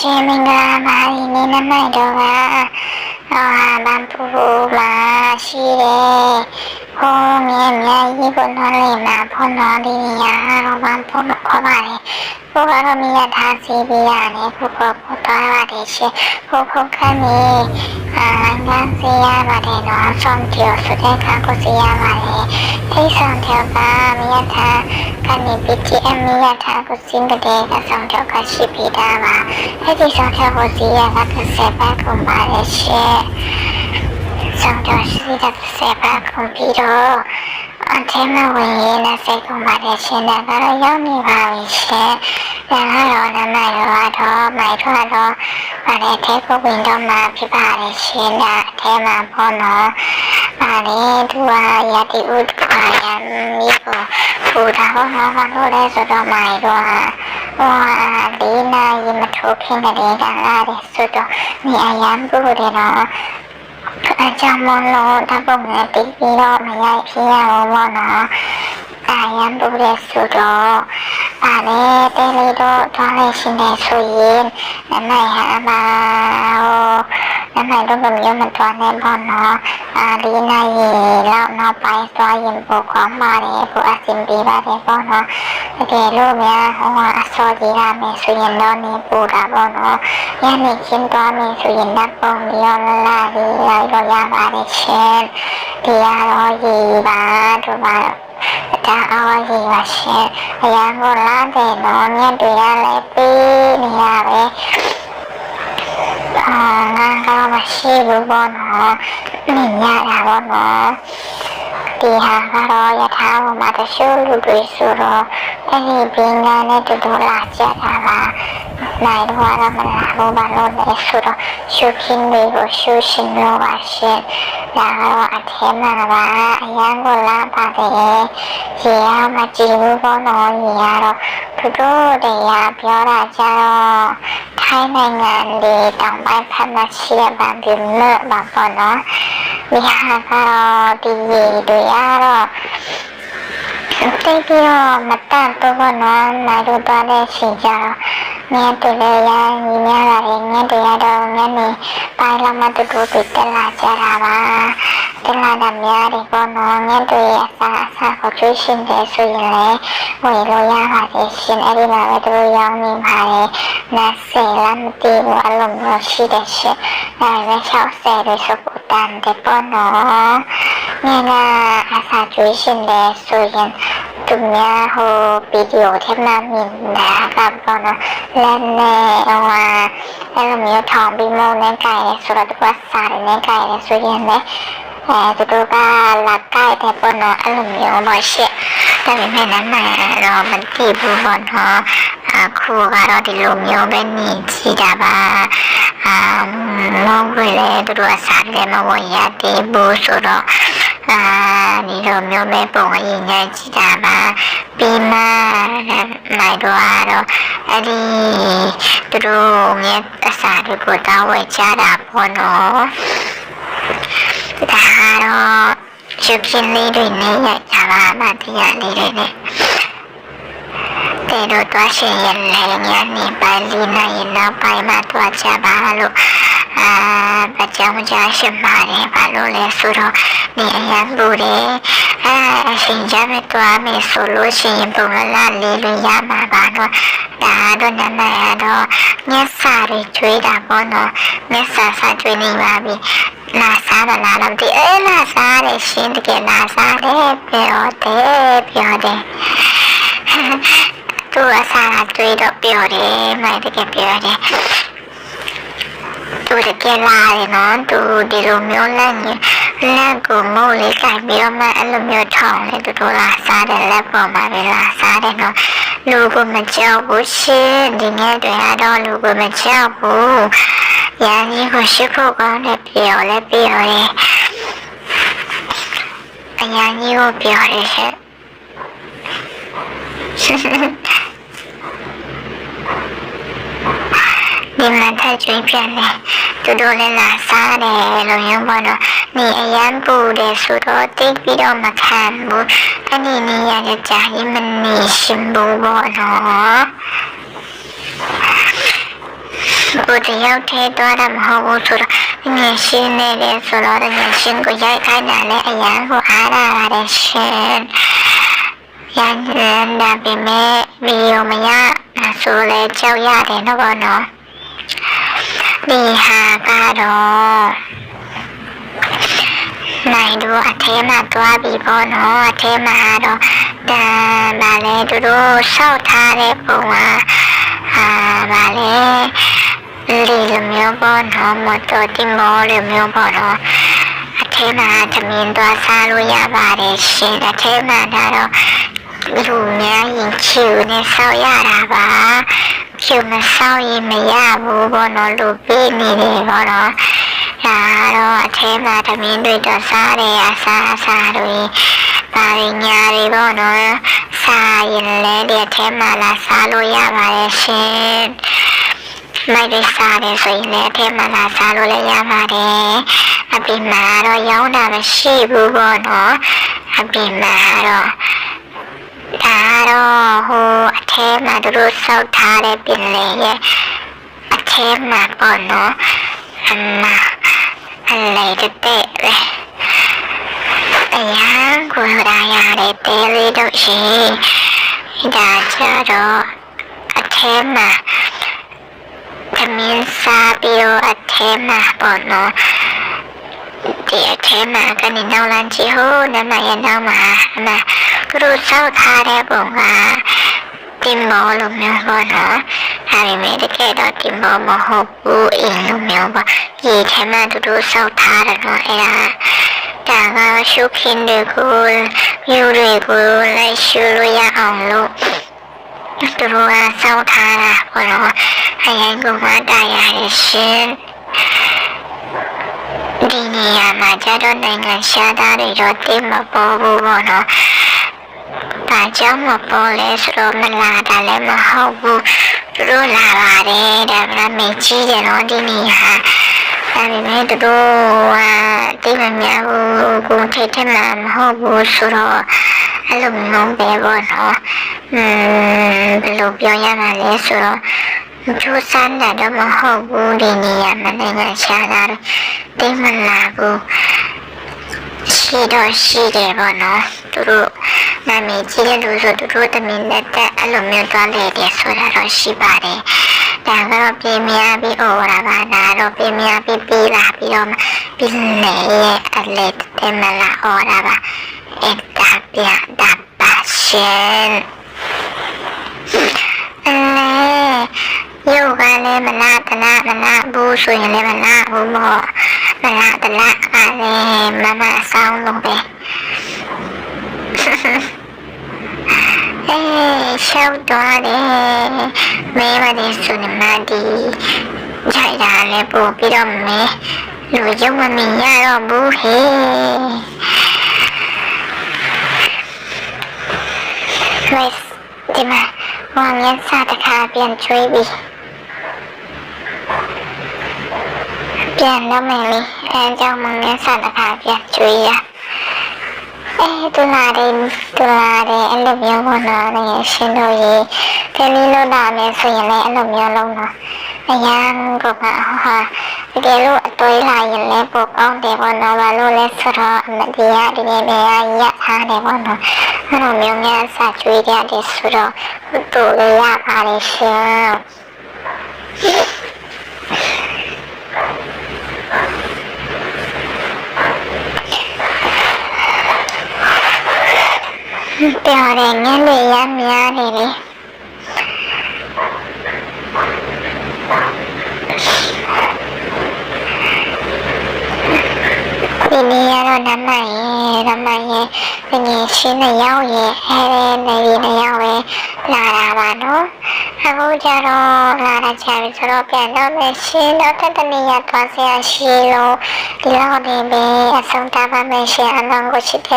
ရှင်မင်္ဂလာပါဒီနေ့နမိုက်တော့ကအာဘန်ပူမှာရှိတယ် ဟိုးမြဲမြဲကြီးကိုနော်လေးမှာဖွန်တော်ဒီရတော့ဘန်ပူလို့ခေါ်ပါတယ်ဘုရားမီးရထားစီပြရတယ်ခုကပို့သွားပါတယ်ရှင်ဟိုခုခမ်းနေအာငန်းစီရပါတယ်နော်ဆောင်ကျော်ဆိုတဲ့ခါကိုစီရပါတယ်ထိတ်ဆောင်ကျော်ကမီးရထားကနေ BTM မီးရထားကိုစင်းတဲ့ကဆောင်ကျော်ကရှိပြီးသားပါအဲ့ဒီဆောင်ကျော်ကိုစီရက30ပတ်ကုန်ပါတယ်ရှင် ဆောင်ကျော်ရှိတဲ့30ပတ်ကုန်ပြီးတော့အထက်မှာဝင်ရတဲ့စိတ်ကုန်ပါတယ်ရှင်ဒါကတော့ရောက်နေပါပြီရှင်ဒါကတော့နမရောတော့မိုက်တော့တော့ဗါတဲ့ထဲကိုဝင်တော့မှဖြစ်ပါတယ်ရှင်ဒါအထဲမှာပေါ့နော်ဗါလေသူကရတိဥဒ္ဒါယမိကိုပူတာဟောနော်ဘာလို့လဲဆိုတော့မိုက်တော့ဟောဒီနာရီမထိုးခင်တဲ့ကလာတယ်ဆိုတော့နေအရန်ပူတယ်နော် အကြောင်းမလို့တပုံနဲ့ပြီးပြီးတော့မရိုက်ဖြစ်ရအောင်ပေါ့နော်အာရန်ပူတယ်ဆိုတော့ဒါလည်းတဲလေးတော့သွားလို့ရှိနေဆိုရင်နမိုင်ဟာ ပါဟိုနမိုင်တော့မမျိုးမသွားနဲ့ပေါ့နော်အာဒီနိုင်လောက်နောက်ပိုင်းသွားရင်ပိုကောင်းပါတယ်ပိုအဆင်ပြေပါတယ်ပေါ့နော်တကယ်လို့များဟိုအစောကြီးရမယ်ဆိုရင်တော့နေပူတာပေါ့နော်ညနေခင်းသွားမယ်ဆိုရင်တော့ပုံရောလာပြီးလိုက်တော့ရပါတယ်ရှင်ဒီရတော့ရည်ပါတို့ပါဒါအားရည်ပါရှင်အရန်ကိုလာတယ်နော်ညတွေရလဲပြီးနေရပဲ အာငါကမရှိဘူးပေါ့နော်မြင်ရတာပေါ့နော်ဒီဟာကတော့ယထာဘုံမှာတချို့လူတွေဆိုတော့အဲဒီပင်ကနဲ့တူတူလာကြတာပါနိုင်တော့ရမလားဘုဘာလို့လဲဆိုတော့ရှုခင်းတွေကိုရှုရှင်လို့ပါရှင်ဒါကတော့အထဲမှာပါအရန်ကိုလာပါတယ်ရေရမကြည့်ဘူးပေါ့နော်ရေရတော့ သူတို့တရားပြောတာကြတော့ထိုင်းနိုင်ငံဒီတောင်ပိုင်းဖက်မှာရှိတဲ့ဗန်ပြင်းနဲ့ပါပေါ့နော်ဒီဟာကတော့ဒီရေတွေရတော့တိတ်ပြီးတော့မတတ်တော့ဘောနော်နိုင်တို့သွားတဲ့ချိန်ကျတော့မြတ်တူလေးရညီများလာတယ်မြတ်တူရတော့ညနေပိုင်းလောက်မှတူတူပြတက်လာကြတာပါ တက်လာတာများတယ်ဘောနော်မြတ်တူရဲ့အစားအစာကိုကျွေးရှင်တယ်ဆိုရင်လည်းဝင်လို့ရပါတယ်ရှင်အဲ့ဒီမှာပဲသူတို့ရောင်းနေပါတယ်နားဆယ်လားမသိဘူးအလုံးမျိုးရှိတယ်ရှင်ဒါပေမဲ့60လို့ဆိုပူတန်တယ်ဘောနော်မြင်လာအစာကျွေးရှင်တယ်ဆိုရင်သူများဟိုဗီဒီယိုထဲမှာမြင်တာကပေါ့နော်လက်နဲ့ဟိုဟာအဲ့လိုမျိုးထောင်ပြီးမုန်းနဲ့ကြိုက်ရဲ ဆိုတော့သူကစားတယ်နဲ့ကြိုက်ရဲဆိုရင်လည်းအဲသူတို့ကလာကြိုက်တယ်ပေါ့နော်အဲ့လိုမျိုးပါရှစ်ဒါပေမဲ့လည်းမတော့မသိဘူးပေါ့နော်အခုကတော့ဒီလိုမျိုးပဲနေကြည့်တာပါအာမောင်ကလေးသူတို့အစားလည်းမဝင်ရသေးဘူးဆိုတော့အာဒီလိုမျိုးပဲပုံအရင်ညကြည့်တာပါပြီးမှနိုင်တော့တော့အဲ့ဒီသူတို့မြတ်အစားတွေကိုတောင်းဝယ်ကြတာပေါ့နော်ဒါက တော့ရုပ်ရှင်လေးတွေနဲ့ရိုက်ကြပါမှတရားလေးတွေနဲ့တဲ့တော့တွားရှင်ရဲ့လည်းညနေပိုင်းလေးနိုင်နောက်ပိုင်းမှာတွားကြပါလို့အာပကြောင်ကြရှင်ပါတယ်ဘာလို့လဲဆိုတော့နေအရန်ဘူးတယ်အာအရှင်ကြမဲ့တွားမယ်ဆိုလို့ရှိရင်ပုံလာလေးလေးရမှာပါတော့ဒါတော့နာမည်တော့မျက်စာတွေကျွေးတာပေါ့နော်မျက်စာစာကျွေးနေပါပြီ လာစားတော့လာတော့ဒီအဲလာစားတယ်ရှင်တကယ်လာစားတယ်ပြောတယ်ပြောတယ်သူအစားတွေးတော့ပြောတယ်မတကယ်ပြောတယ်သူတကယ်လာတယ်နော်သူဒီလိုမျိုးလက်ညလက်ကိုမိုးလေးကြိုက်ပြီးတော့မှအဲ့လိုမျိုးထောင်းလေသူတို့လာစားတယ်လက်ပေါ်မှာပဲလာစားတယ်နော်လူကိုမကြောက်ဘူးရှင်ဒီနေ့တွေကတော့လူကိုမကြောက်ဘူး ရန်ကြီးကိုရှိဖို့ကောင်းတယ်ပြောလဲပြောတယ်အရန်ကြီးကိုပြောတယ်ရှင်ဒီမှာထပ်ကျွေးပြန်တယ်သူတို့လည်းလာစားတယ်လို့ရင်ပေါ့နော်နေအရန်ပူတယ်ဆိုတော့တိတ်ပြီးတော့မခံဘူးအနေနဲ့ရကြကြာရင်မနေရှင်ဘူးပေါ့နော် ကိုတယောက်ထဲသွားတာမဟုတ်ဘူးဆိုတော့ငယ်ရှင်းနေတယ်ဆိုတော့ငယ်ရှင်းကိုရိုက်ခိုင်းတာလည်းအရန်ကိုအားရပါတယ်ရှင်ရန်ရန်ဒါပေမဲ့ဗီဒီယိုမရဆိုလဲကြောက်ရတယ်နော်ဘောနော်ဒီဟာကတော့နိုင်တို့အထဲမှာသွားပြီပေါ့နော်အထဲမှာတော့တန်ပါလေသူတို့ဆောက်ထားတဲ့ပုံကအာပါလေ ဒီလိုမျိုးပေါ့နော်မတော်တင်မောလိုမျိုးပေါ့နော်အထဲမှာသမင်းသွားစားလို့ရပါတယ်ရှင်အထဲမှာတော့လူများရင်ချူနဲ့ဆောက်ရတာပါချူမဆောက်ရင်မရဘူးပေါ့နော်လူပေးနေတယ်ပေါ့နော်ဒါတော့အထဲမှာသမင်းတွေတော့စားတယ်အစားအစားတွေပါရညာတွေပေါ့နော်စားရင်လည်းဒီအထဲမှာလာစားလို့ရပါတယ်ရှင် မိုက်တွေစားတယ်ဆိုရင်လည်းအထဲမှာလာစားလို့လည်းရပါတယ်အပြင်မှာတော့ရောင်းတာမရှိဘူးပေါ့နော်အပြင်မှာတော့ဒါတော့ဟိုအထဲမှာသူတို့စောက်ထားတဲ့ပင်လယ်ရဲ့အထဲမှာပေါ့နော်အမအလေးတဲ့လေအရာကိုရာရတဲ့တဲလေးတို့ရှိဒါကြတော့အထဲမှာသ မင်းစားပြီးတော့အထဲမှာပေါ့နော်ဒီအထဲမှာကနေနောက်လမ်းကြီးဟိုနမရဲ့နောက်မှာအမသူတို့စောက်ထားတဲ့ပုံကတင်မောလိုမျိုးပေါ့နော်ဒါပေမဲ့တကယ်တော့တင်မောမဟုတ်ဘူးအင်းလိုမျိုးပေါ့ဒီထဲမှာသူတို့စောက်ထားတယ်နော်အဲ့ဒါဒါကရှုခင်းတွေကိုမျိုးတွေကိုလိုက်ရှုလို့ရအောင်လို့သူတို့ကစောက်ထားတာပေါ့နော် အရင်ကမှတရားရရှင်ဒီနေရာမှာကျတော့နိုင်ငံရှားသားတွေတော့တိမပေါ်ဘူးပေါ့နော်။ဒါကြောင့်မပေါ်လဲဆိုတော့မလာတာလည်းမဟုတ်ဘူး။သူတို့လာပါတယ်ဒါကလည်းမေကြီးတယ်နော်ဒီနေရာ။ဒါပေမဲ့သူတို့ကတိမများဘူးကိုထိတ်ထမှာမဟုတ်ဘူးဆိုတော့အဲ့လိုမျိုးပဲပေါ့နော်။อืมဘယ်လိုပြောရမှာလဲဆိုတော့ ကျိုးစမ်းတာတော့မဟုတ်ဘူးဒီနေရာမှာနိုင်ငံရှားတာတော့တိတ်မလာဘူးရှိတော့ရှိတယ်ပေါ့နော်သူတို့နာမည်ကြီးတဲ့လူဆိုသူတို့တမင်လက်တက်အဲ့လိုမျိုးသွားလေတယ်ဆိုတာတော့ရှိပါတယ်ဒါကတော့ပြင်းများပြီးဩဝါဒပါဒါတော့ပြင်းများပြီးပြီးလာပြီးတော့ပြင်းနေရဲ့အလက်တက်မလာဩဝါဒပါအဲ့ဒါပြတာပါရှင်အဲ ယောကလည်းမနာတနာမနာဘူးဆိုရင်လည်းမနာဘူးမောမနာတနာကလည်းမမအဆောင်လို့ပဲအေးရှောက်သွားတယ်မဲပါတယ်ဆိုနေမှဒီကြိုက်တာလည်းပို့ပြီးတော့မဲလူရုံမမြင်ရတော့ဘူးဟေးဝက်ဒီမှာဝမ်းရစားတခါပြန်ချွေးပြီး ပြန်တော့မယ်လေအဲကြောင့်မငန်းစားတခါပြန်ချွေးရအဲတူလာတယ်တူလာတယ်အဲ့လိုမျိုးပေါ့နော်ငယ်ရှင်းလို့ရေတယ်လီလို့လာမယ်ဆိုရင်လည်းအဲ့လိုမျိုးလုံးတော့အရန်ကပါဟာတကယ်လို့အတွေးလာရင်လည်းပိုကောင်းတယ်ပေါ့နော်ဘာလို့လဲဆိုတော့အမတရားဒီနေ့နေရာရထားတယ်ပေါ့နော်အဲ့လိုမျိုးများစကြွေးရတယ်ဆိုတော့တူလေးရပါလေရှင် ပြောတယ်ညနေရများနေလေဒီနေ့ရတော့နမရဲ့နမရဲ့ငယ်ရှင်းတဲ့ရောက်ရဲ့အဲနေနေနေရောက်ပဲလာတာပါနော်အခုကျတော့လာတာချာပြီဆိုတော့ပြန်တော့မယ်ရှင်းတော့တတနေရသွားစရာရှိလို့ဒီလောက်နေပဲအဆုံးသတ်ပါမယ်ရှင်အလုံးကိုချစ်တဲ့